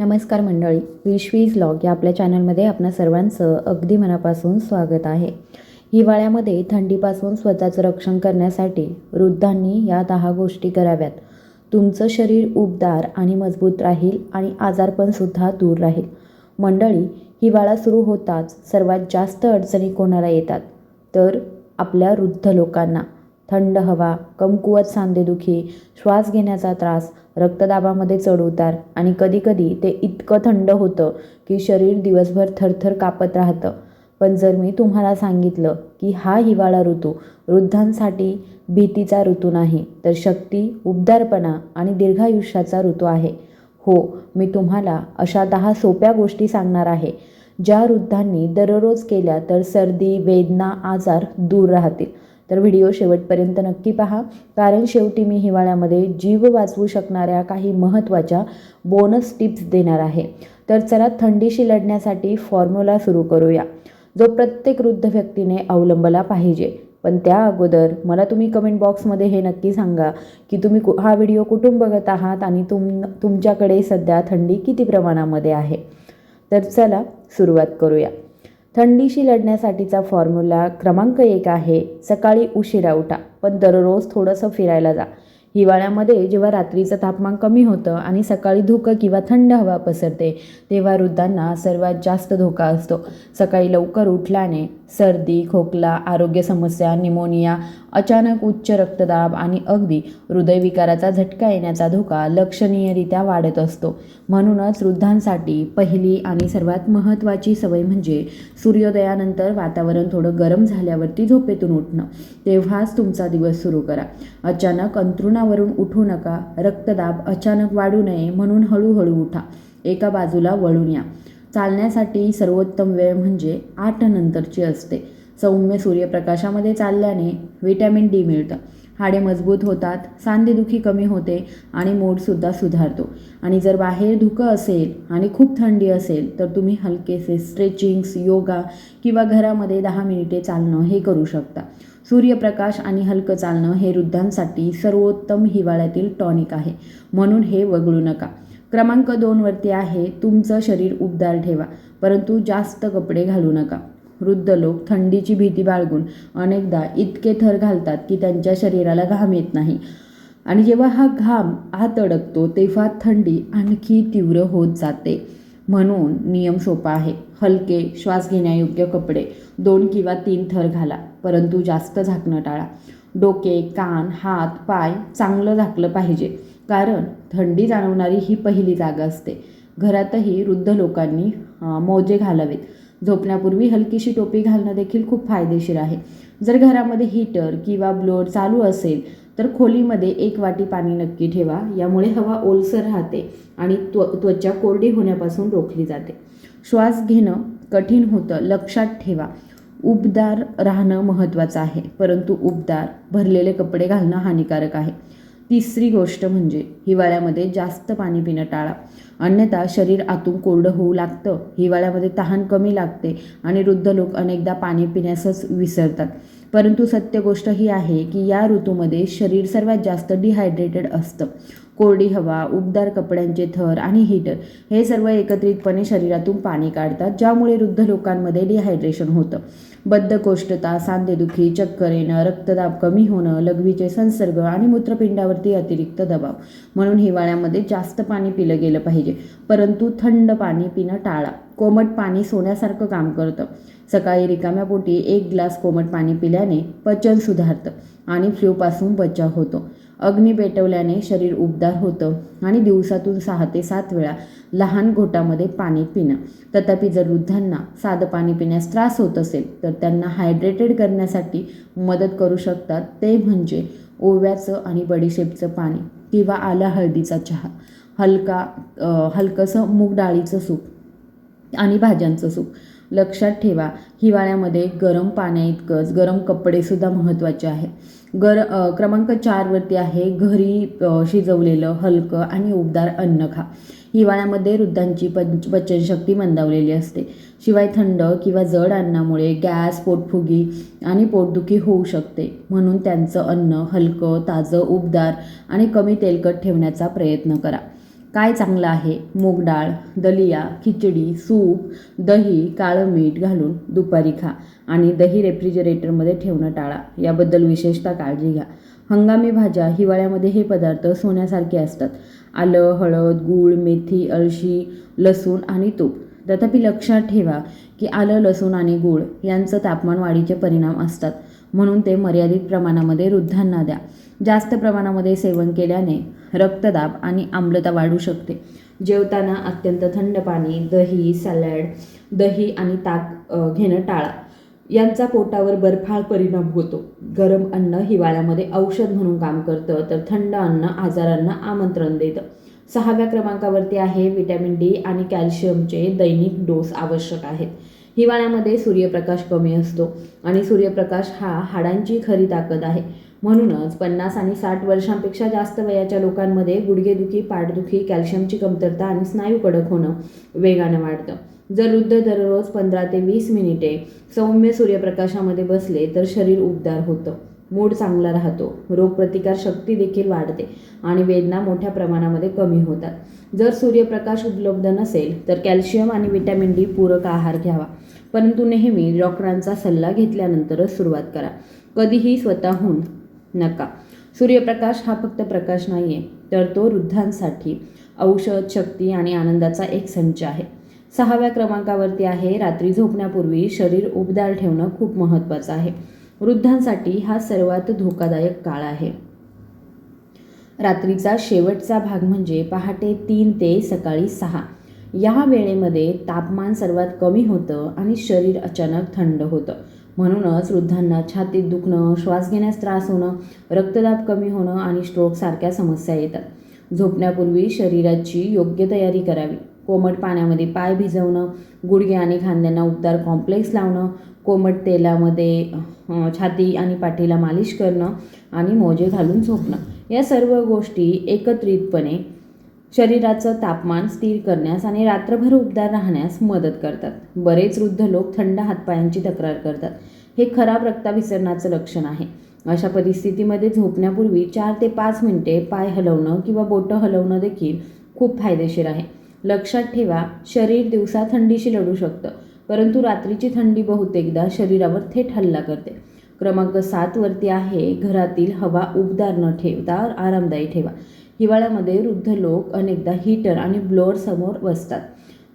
नमस्कार मंडळी विश्वीज लॉग या आपल्या चॅनलमध्ये आपणा सर्वांचं अगदी मनापासून स्वागत आहे. हिवाळ्यामध्ये थंडीपासून स्वतःचं रक्षण करण्यासाठी वृद्धांनी या दहा गोष्टी कराव्यात. तुमचं शरीर उबदार आणि मजबूत राहील आणि आजारपणसुद्धा दूर राहील. मंडळी हिवाळा सुरू होताच सर्वात जास्त अडचणी कोणाला येतात? तर आपल्या वृद्ध लोकांना. थंड हवा कमकुवत सांधेदुखी श्वास घेण्याचा त्रास रक्तदाबामध्ये चढ उतार आणि कधीकधी ते इतकं थंड होतं की शरीर दिवसभर थरथर कापत राहतं. पण जर मी तुम्हाला सांगितलं की हा हिवाळा ऋतू वृद्धांसाठी भीतीचा ऋतू नाही तर शक्ती उबदारपणा आणि दीर्घायुष्याचा ऋतू आहे. हो मी तुम्हाला अशा दहा सोप्या गोष्टी सांगणार आहे ज्या वृद्धांनी दररोज केल्या तर सर्दी वेदना आजार दूर राहतील. तर व्हिडिओ शेवटपर्यंत नक्की पहा. कारण शेवटी मी हिवाळ्यामध्ये जीव वाचवू शकणाऱ्या काही महत्त्वाच्या बोनस टिप्स देणार आहे. तर चला थंडीशी लढण्यासाठी फॉर्म्युला सुरू करूया. जो प्रत्येक वृद्ध व्यक्तीने अवलंबला पाहिजे. पण त्या अगोदर मला तुम्ही कमेंट बॉक्समध्ये हे नक्की सांगा की तुम्ही कु हा व्हिडिओ कुठून बघत आहात आणि तुम तुमच्याकडे सध्या थंडी किती प्रमाणामध्ये आहे. तर चला सुरुवात करूया. थंडीशी लढण्यासाठीचा फॉर्म्युला क्रमांक एक आहे सकाळी उशिरा उठा पण दररोज थोडंसं फिरायला जा. हिवाळ्यामध्ये जेव्हा रात्रीचं तापमान कमी होतं आणि सकाळी धुकं किंवा थंड हवा पसरते तेव्हा वृद्धांना सर्वात जास्त धोका असतो. सकाळी लवकर उठल्याने सर्दी खोकला आरोग्य समस्या निमोनिया अचानक उच्च रक्तदाब आणि अगदी हृदयविकाराचा झटका येण्याचा धोका लक्षणीयरित्या वाढत असतो. म्हणूनच वृद्धांसाठी पहिली आणि सर्वात महत्त्वाची सवय म्हणजे सूर्योदयानंतर वातावरण थोडं गरम झाल्यावरती झोपेतून उठणं. तेव्हाच तुमचा दिवस सुरू करा. अचानक आसनावरून उठू नका. रक्तदाब अचानक वाढू नये म्हणून हळूहळू उठा. एका बाजूला वळून या. चालण्यासाठी सर्वोत्तम वेळ म्हणजे आठ नंतरची असते. सौम्य सूर्यप्रकाशामध्ये चालल्याने व्हिटॅमिन डी मिळतं. हाडे मजबूत होतात सांधेदुखी कमी होते आणि मूडसुद्धा सुधारतो. आणि जर बाहेर धुकं असेल आणि खूप थंडी असेल तर तुम्ही हलकेसे स्ट्रेचिंग्स योगा किंवा घरामध्ये दहा मिनिटे चालणं हे करू शकता. सूर्यप्रकाश आणि हलकं चालणं हे वृद्धांसाठी सर्वोत्तम हिवाळ्यातील टॉनिक आहे. म्हणून हे वगळू नका. क्रमांक दोनवरती आहे तुमचं शरीर उबदार ठेवा परंतु जास्त कपडे घालू नका. वृद्ध लोक थंडीची भीती बाळगून अनेकदा इतके थर घालतात की त्यांच्या शरीराला घाम येत नाही. आणि जेव्हा हा घाम आत अडकतो तेव्हा थंडी आणखी तीव्र होत जाते. म्हणून नियम सोपा आहे. हलके श्वास घेण्यायोग्य कपडे दोन किंवा तीन थर घाला. परंतु जास्त झाकणं टाळा. डोके कान हात पाय चांगलं झाकलं पाहिजे. कारण थंडी जाणवणारी ही पहिली जागा असते. घरातही वृद्ध लोकांनी मोजे घालावेत. झोपण्यापूर्वी हलकीशी टोपी घालणं देखील खूप फायदेशीर आहे. जर घरामध्ये हीटर किंवा ब्लोअर चालू असेल तर खोलीमध्ये एक वाटी पाणी नक्की ठेवा. यामुळे हवा ओलसर राहते आणि त्व त्वचा कोरडी होण्यापासून रोखली जाते. श्वास घेणं कठीण होतं. लक्षात ठेवा. उबदार राहणं महत्त्वाचं आहे. परंतु उबदार भरलेले कपडे घालणं हानिकारक आहे. तिसरी गोष्ट म्हणजे हिवाळ्यामध्ये जास्त पाणी पिणं टाळा. अन्यथा शरीर आतून कोरडं होऊ लागतं. हिवाळ्यामध्ये तहान कमी लागते आणि वृद्ध लोक अनेकदा पाणी पिण्यासच विसरतात. परंतु सत्य गोष्ट ही आहे की या ऋतूमध्ये शरीर सर्वात जास्त डिहायड्रेटेड असतं. कोरडी हवा उबदार कपड्यांचे थर आणि हीटर हे सर्व एकत्रितपणे शरीरातून पाणी काढतात ज्यामुळे वृद्ध लोकांमध्ये डिहायड्रेशन होतं. बद्धकोष्ठता सांधेदुखी चक्कर येणं रक्तदाब कमी होणं लघवीचे संसर्ग आणि मूत्रपिंडावरती अतिरिक्त दबाव. म्हणून हिवाळ्यामध्ये जास्त पाणी पिलं गेलं पाहिजे. परंतु थंड पाणी पिणं टाळा. कोमट पाणी सोन्यासारखं काम करतं. सकाळी रिकाम्या पोटी एक ग्लास कोमट पाणी पिल्याने पचन सुधारतं आणि फ्ल्यूपासून बचाव होतो. अग्नी पेटवल्याने शरीर उबदार होतं आणि दिवसातून सहा ते सात वेळा लहान घोटामध्ये पाणी पिणं. तथापि जर वृद्धांना साधं पाणी पिण्यास त्रास होत असेल तर त्यांना हायड्रेटेड करण्यासाठी मदत करू शकतात. ते म्हणजे ओव्याचं आणि बडीशेपचं पाणी किंवा आला हळदीचा चहा हलका हलकंसं मूग डाळीचं सूप आणि भाज्यांचं सूप. लक्षात ठेवा. हिवाळ्यामध्ये गरम पाण्याइतकंच गरम कपडेसुद्धा महत्त्वाचे आहे. गर क्रमांक चारवरती आहे घरी शिजवलेलं हलकं आणि उबदार अन्न खा. हिवाळ्यामध्ये वृद्धांची पंच पचनशक्ती मंदावलेली असते. शिवाय थंड किंवा जड अन्नामुळे गॅस पोटफुगी आणि पोटदुखी होऊ शकते. म्हणून त्यांचं अन्न हलकं ताजं उबदार आणि कमी तेलकट ठेवण्याचा प्रयत्न करा. काय चांगलं आहे? मूग डाळ दलिया खिचडी सूप दही काळं मीठ घालून दुपारी खा आणि दही रेफ्रिजरेटरमध्ये ठेवणं टाळा. याबद्दल विशेषतः काळजी घ्या. हंगामी भाज्या हिवाळ्यामध्ये हे पदार्थ सोन्यासारखे असतात. आलं हळद गूळ मेथी अळशी लसूण आणि तूप. तथापि लक्षात ठेवा की आलं लसूण आणि गूळ यांचं तापमान वाढीचे परिणाम असतात. म्हणून ते मर्यादित प्रमाणामध्ये वृद्धांना द्या. जास्त प्रमाणामध्ये सेवन केल्याने रक्तदाब आणि आम्लता वाढू शकते. जेवताना अत्यंत थंड पाणी दही सॅलड दही आणि ताक घेणं टाळा. यांचा पोटावर बर्फाळ परिणाम होतो. गरम अन्न हिवाळ्यामध्ये औषध म्हणून काम करतं तर थंड अन्न आजारांना आमंत्रण देतं. सहाव्या क्रमांकावरती आहे विटॅमिन डी आणि कॅल्शियमचे दैनिक डोस आवश्यक आहेत. हिवाळ्यामध्ये सूर्यप्रकाश कमी असतो आणि सूर्यप्रकाश हा हाडांची खरी ताकद आहे. म्हणूनच पन्नास आणि साठ वर्षांपेक्षा जास्त वयाच्या लोकांमध्ये गुडघेदुखी पाठदुखी कॅल्शियमची कमतरता आणि स्नायू कडक होणं वेगानं वाढतं. जर वृद्ध दररोज पंधरा ते वीस मिनिटे सौम्य सूर्यप्रकाशामध्ये बसले तर शरीर उबदार होतं. मूड चांगला राहतो. रोगप्रतिकार शक्ती देखील वाढते आणि वेदना मोठ्या प्रमाणामध्ये कमी होतात. जर सूर्यप्रकाश उपलब्ध नसेल तर कॅल्शियम आणि व्हिटॅमिन डी पूरक आहार घ्यावा. परंतु नेहमी डॉक्टरांचा सल्ला घेतल्यानंतरच सुरुवात करा. कधीही स्वतःहून नका. सूर्यप्रकाश हा फक्त प्रकाश नाही आहे तर तो वृद्धांसाठी औषध शक्ती आणि आनंदाचा एक संच आहे. सहाव्या क्रमांकावरती आहे रात्री झोपण्यापूर्वी शरीर उबदार ठेवणं खूप महत्त्वाचं आहे. वृद्धांसाठी हा सर्वात धोकादायक काळ आहे. रात्रीचा शेवटचा भाग म्हणजे पहाटे तीन ते सकाळी सहा. या वेळेमध्ये तापमान सर्वात कमी होतं आणि शरीर अचानक थंड होतं. म्हणूनच वृद्धांना छातीत दुखणं श्वास घेण्यास त्रास होणं रक्तदाब कमी होणं आणि स्ट्रोकसारख्या समस्या येतात. झोपण्यापूर्वी शरीराची योग्य तयारी करावी. कोमट पाण्यामध्ये पाय भिजवणं गुडघे आणि खांद्यांना उबदार कॉम्प्लेक्स लावणं कोमट तेलामध्ये छाती आणि पाठीला मालिश करणं आणि मोजे घालून झोपणं. या सर्व गोष्टी एकत्रितपणे शरीराचं तापमान स्थिर करण्यास आणि रात्रभर उबदार राहण्यास मदत करतात. बरेच वृद्ध लोक थंड हातपायांची तक्रार करतात. हे खराब रक्ताभिसरणाचं लक्षण आहे. अशा परिस्थितीमध्ये झोपण्यापूर्वी चार ते पाच मिनिटे पाय हलवणं किंवा बोटं हलवणं देखील खूप फायदेशीर आहे. लक्षात ठेवा शरीर दिवसा थंडीशी लढू शकतं परंतु रात्रीची थंडी बहुतेकदा शरीरावर थेट हल्ला करते. क्रमांक सातवरती आहे घरातील हवा उबदार न ठेवता आरामदायी ठेवा. हिवाळ्यामध्ये वृद्ध लोक अनेकदा हीटर आणि ब्लोअर समोर बसतात.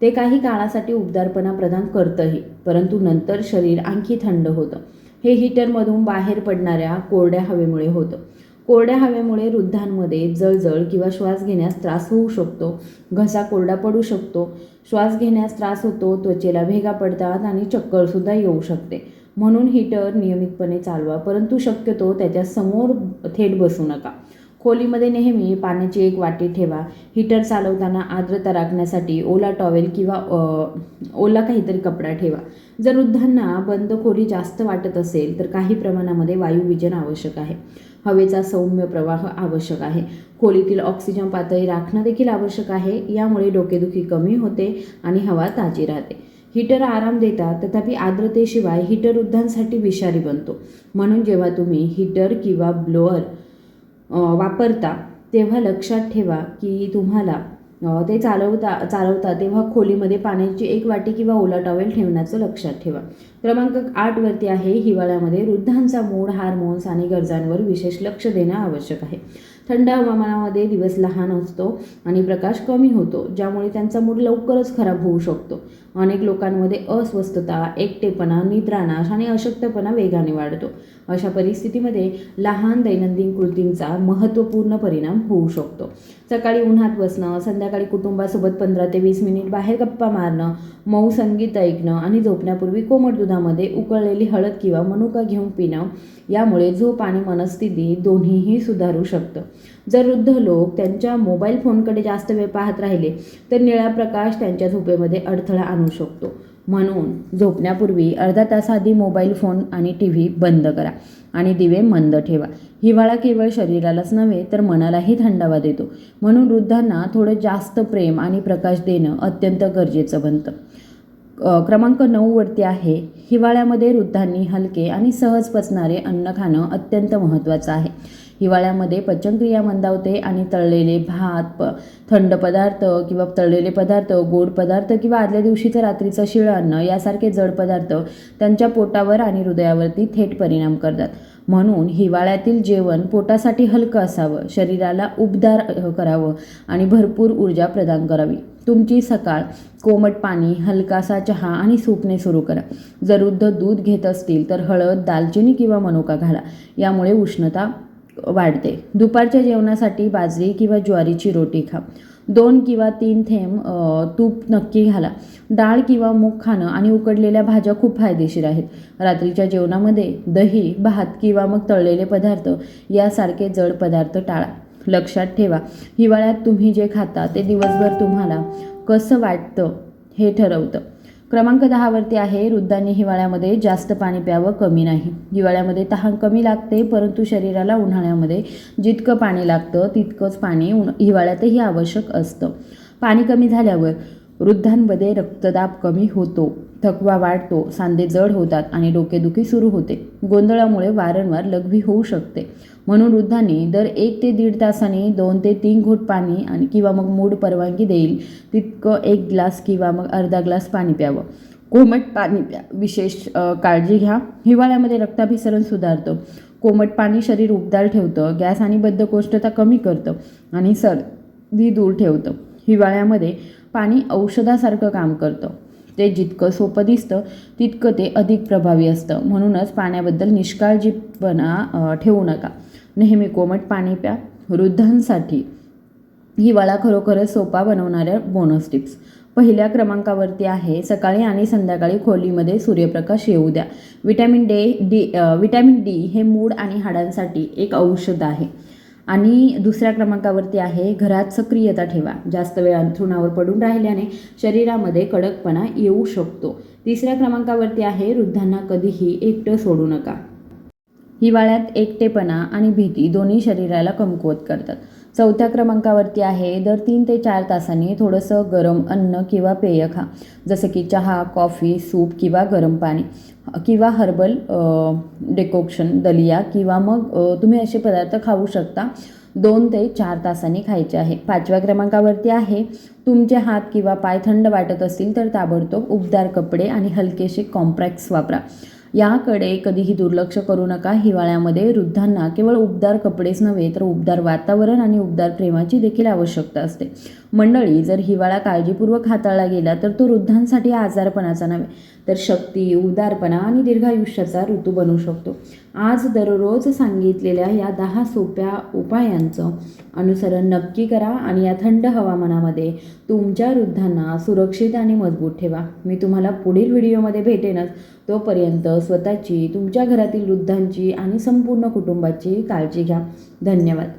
ते काही काळासाठी उबदारपणा प्रदान करतंही परंतु नंतर शरीर आणखी थंड होतं. हे हीटरमधून बाहेर पडणाऱ्या कोरड्या हवेमुळे होतं. कोरड्या हवेमुळे वृद्धांमध्ये जळजळ किंवा श्वास घेण्यास त्रास होऊ शकतो घसा कोरडा पडू शकतो. श्वास घेण्यास त्रास होतो त्वचेला भेगा पडतात आणि चक्करसुद्धा येऊ शकते. म्हणून हीटर नियमितपणे चालवा परंतु शक्यतो त्याच्यासमोर थेट बसू नका. खोलीमध्ये नेहमी पाण्याची एक वाटी ठेवा. हीटर चालवताना आर्द्रता राखण्यासाठी ओला टॉवेल किंवा ओला काहीतरी कपडा ठेवा. जर वृद्धांना बंद खोली जास्त वाटत असेल तर काही प्रमाणामध्ये वायुविजन आवश्यक आहे. हवेचा सौम्य प्रवाह आवश्यक आहे. खोलीतील ऑक्सिजन पातळी राखणं देखील आवश्यक आहे. यामुळे डोकेदुखी कमी होते आणि हवा ताजी राहते. हीटर आराम देतात तथापि आर्द्रतेशिवाय हीटर वृद्धांसाठी विषारी बनतो. म्हणून जेव्हा तुम्ही हीटर किंवा ब्लोअर वापरता तेव्हा लक्षात ठेवा की तुम्हाला ते चालवता चालवता तेव्हा खोलीमध्ये पाण्याची एक वाटी किंवा ओला टॉवेल ठेवण्याचं लक्षात ठेवा. क्रमांक आठवरती आहे हिवाळ्यामध्ये वृद्धांचा मूड हार्मोन्स आणि गरजांवर विशेष लक्ष देणं आवश्यक आहे. थंड हवामानामध्ये दिवस लहान असतो आणि प्रकाश कमी होतो ज्यामुळे त्यांचा मूड लवकरच खराब होऊ शकतो. अनेक लोकांमध्ये अस्वस्थता एकटेपणा निद्रानाश आणि अशक्तपणा वेगाने वाढतो. अशा परिस्थितीमध्ये लहान दैनंदिन कृतींचा महत्त्वपूर्ण परिणाम होऊ शकतो. सकाळी उन्हात बसणं संध्याकाळी कुटुंबासोबत पंधरा ते वीस मिनिट बाहेर गप्पा मारणं मऊ संगीत ऐकणं आणि झोपण्यापूर्वी कोमट दुधामध्ये उकळलेली हळद किंवा मनुका घेऊन पिणं यामुळे झोप आणि मनस्थिती दोन्हीही सुधारू शकतं. जर वृद्ध लोक त्यांच्या मोबाईल फोनकडे जास्त वेळ पाहत राहिले तर निळा प्रकाश त्यांच्या झोपेमध्ये अडथळा आणू शकतो. म्हणून झोपण्यापूर्वी अर्धा तास आधी मोबाईल फोन आणि टी व्ही बंद करा. आणि दिवे मंद ठेवा. हिवाळा केवळ शरीरालाच नव्हे तर मनालाही थंडावा देतो. म्हणून वृद्धांना थोडं जास्त प्रेम आणि प्रकाश देणं अत्यंत गरजेचं बनतं. क्रमांक नऊवरती आहे. हिवाळ्यामध्ये वृद्धांनी हलके आणि सहज पचणारे अन्न खाणं अत्यंत महत्त्वाचं आहे. हिवाळ्यामध्ये पचनक्रिया मंदावते आणि तळलेले भात प थंड पदार्थ किंवा तळलेले पदार्थ गोड पदार्थ किंवा आदल्या दिवशीचं रात्रीचं शिळं अन्न यासारखे जड पदार्थ त्यांच्या पोटावर आणि हृदयावरती थेट परिणाम करतात. म्हणून हिवाळ्यातील जेवण पोटासाठी हलकं असावं शरीराला उबदार करावं आणि भरपूर ऊर्जा प्रदान करावी. तुमची सकाळ कोमट पाणी हलकासा चहा आणि सूपने सुरू करा. जर वृद्ध दूध घेत असतील तर हळद दालचिनी किंवा मनुका घाला. यामुळे उष्णता वाढते. दुपारच्या जेवणासाठी बाजरी किंवा ज्वारीची रोटी खा. दोन किंवा तीन थेंब तूप नक्की घाला. डाळ किंवा मूग खाणं आणि उकडलेल्या भाज्या खूप फायदेशीर आहेत. रात्रीच्या जेवणामध्ये दही भात किंवा मग तळलेले पदार्थ यासारखे जड पदार्थ टाळा. लक्षात ठेवा हिवाळ्यात तुम्ही जे खाता ते दिवसभर तुम्हाला कसं वाटतं हे ठरवतं. क्रमांक दहावरती आहे वृद्धांनी हिवाळ्यामध्ये जास्त पाणी प्यावं कमी नाही. हिवाळ्यामध्ये तहान कमी लागते परंतु शरीराला उन्हाळ्यामध्ये जितकं पाणी लागतं तितकंच पाणी उन हिवाळ्यातही आवश्यक असतं. पाणी कमी झाल्यावर वृद्धांमध्ये रक्तदाब कमी होतो. थकवा वाढतो सांधे जड होतात आणि डोकेदुखी सुरू होते. गोंधळामुळे वारंवार लघवी होऊ शकते. म्हणून वृद्धांनी दर एक ते दीड तासाने दोन ते तीन घोट पाणी आणि किंवा मग मूड परवानगी देईल तितकं एक ग्लास किंवा मग अर्धा ग्लास पाणी प्यावं. कोमट पाणी प्या विशेष काळजी घ्या. हिवाळ्यामध्ये रक्ताभिसरण सुधारतं. कोमट पाणी शरीर उबदार ठेवतं गॅस आणि बद्धकोष्ठता कमी करतं आणि सर्दी दूर ठेवतं. हिवाळ्यामध्ये पाणी औषधासारखं काम करतं. ते जितकं सोपं दिसतं तितकं ते अधिक प्रभावी असतं. म्हणूनच पाण्याबद्दल निष्काळजीपणा ठेवू नका. नेहमी कोमट पाणी प्या. वृद्धांसाठी हिवाळा खरोखरच सोपा बनवणाऱ्या बोनस टिप्स पहिल्या क्रमांकावरती आहे सकाळी आणि संध्याकाळी खोलीमध्ये सूर्यप्रकाश येऊ द्या. Vitamin D D vitamin D हे मूड आणि हाडांसाठी एक औषध आहे. आणि दुसऱ्या क्रमांकावरती आहे घरात सक्रियता ठेवा. जास्त वेळ अंथरुणावर पडून राहिल्याने शरीरामध्ये कडकपणा येऊ शकतो. तिसऱ्या क्रमांकावरती आहे वृद्धांना कधीही एकटं सोडू नका. हिवाळ्यात एकटेपणा आणि भीती दोन्ही शरीराला कमकुवत करतात. चौथ्या क्रमांकावरती आहे दर तीन ते चार तासांनी थोडंसं गरम अन्न किंवा पेय खा. जसं की चहा कॉफी सूप किंवा गरम पाणी. किंवा हर्बल डेकोक्शन दलिया किंवा मग तुम्ही असे पदार्थ खाऊ शकता. दोन ते चार तासांनी खायचे आहे. पाचव्या क्रमांकावरती आहे. तुमचे हात किंवा पाय थंड वाटत असतील तर ताबडतोब उबदार कपडे आणि हलकेसे कॉम्प्रॅक्स वापरा. याकडे कधीही दुर्लक्ष करू नका. हिवाळ्यामध्ये वृद्धांना केवळ उबदार कपडेच नव्हे तर उबदार वातावरण आणि उबदार प्रेमाची देखील आवश्यकता असते. मंडळी जर हिवाळा काळजीपूर्वक हाताळला गेला तर तो वृद्धांसाठी आजारपणाचा नव्हे तर शक्ती उदारपणा आणि दीर्घायुष्याचा ऋतू बनू शकतो. आज दररोज सांगितलेल्या या दहा सोप्या उपायांचं अनुसरण नक्की करा आणि या थंड हवामानामध्ये तुमच्या वृद्धांना सुरक्षित आणि मजबूत ठेवा. मी तुम्हाला पुढील व्हिडिओमध्ये भेटेनच. तोपर्यंत स्वतःची तुमच्या घरातील वृद्धांची आणि संपूर्ण कुटुंबाची काळजी घ्या. धन्यवाद.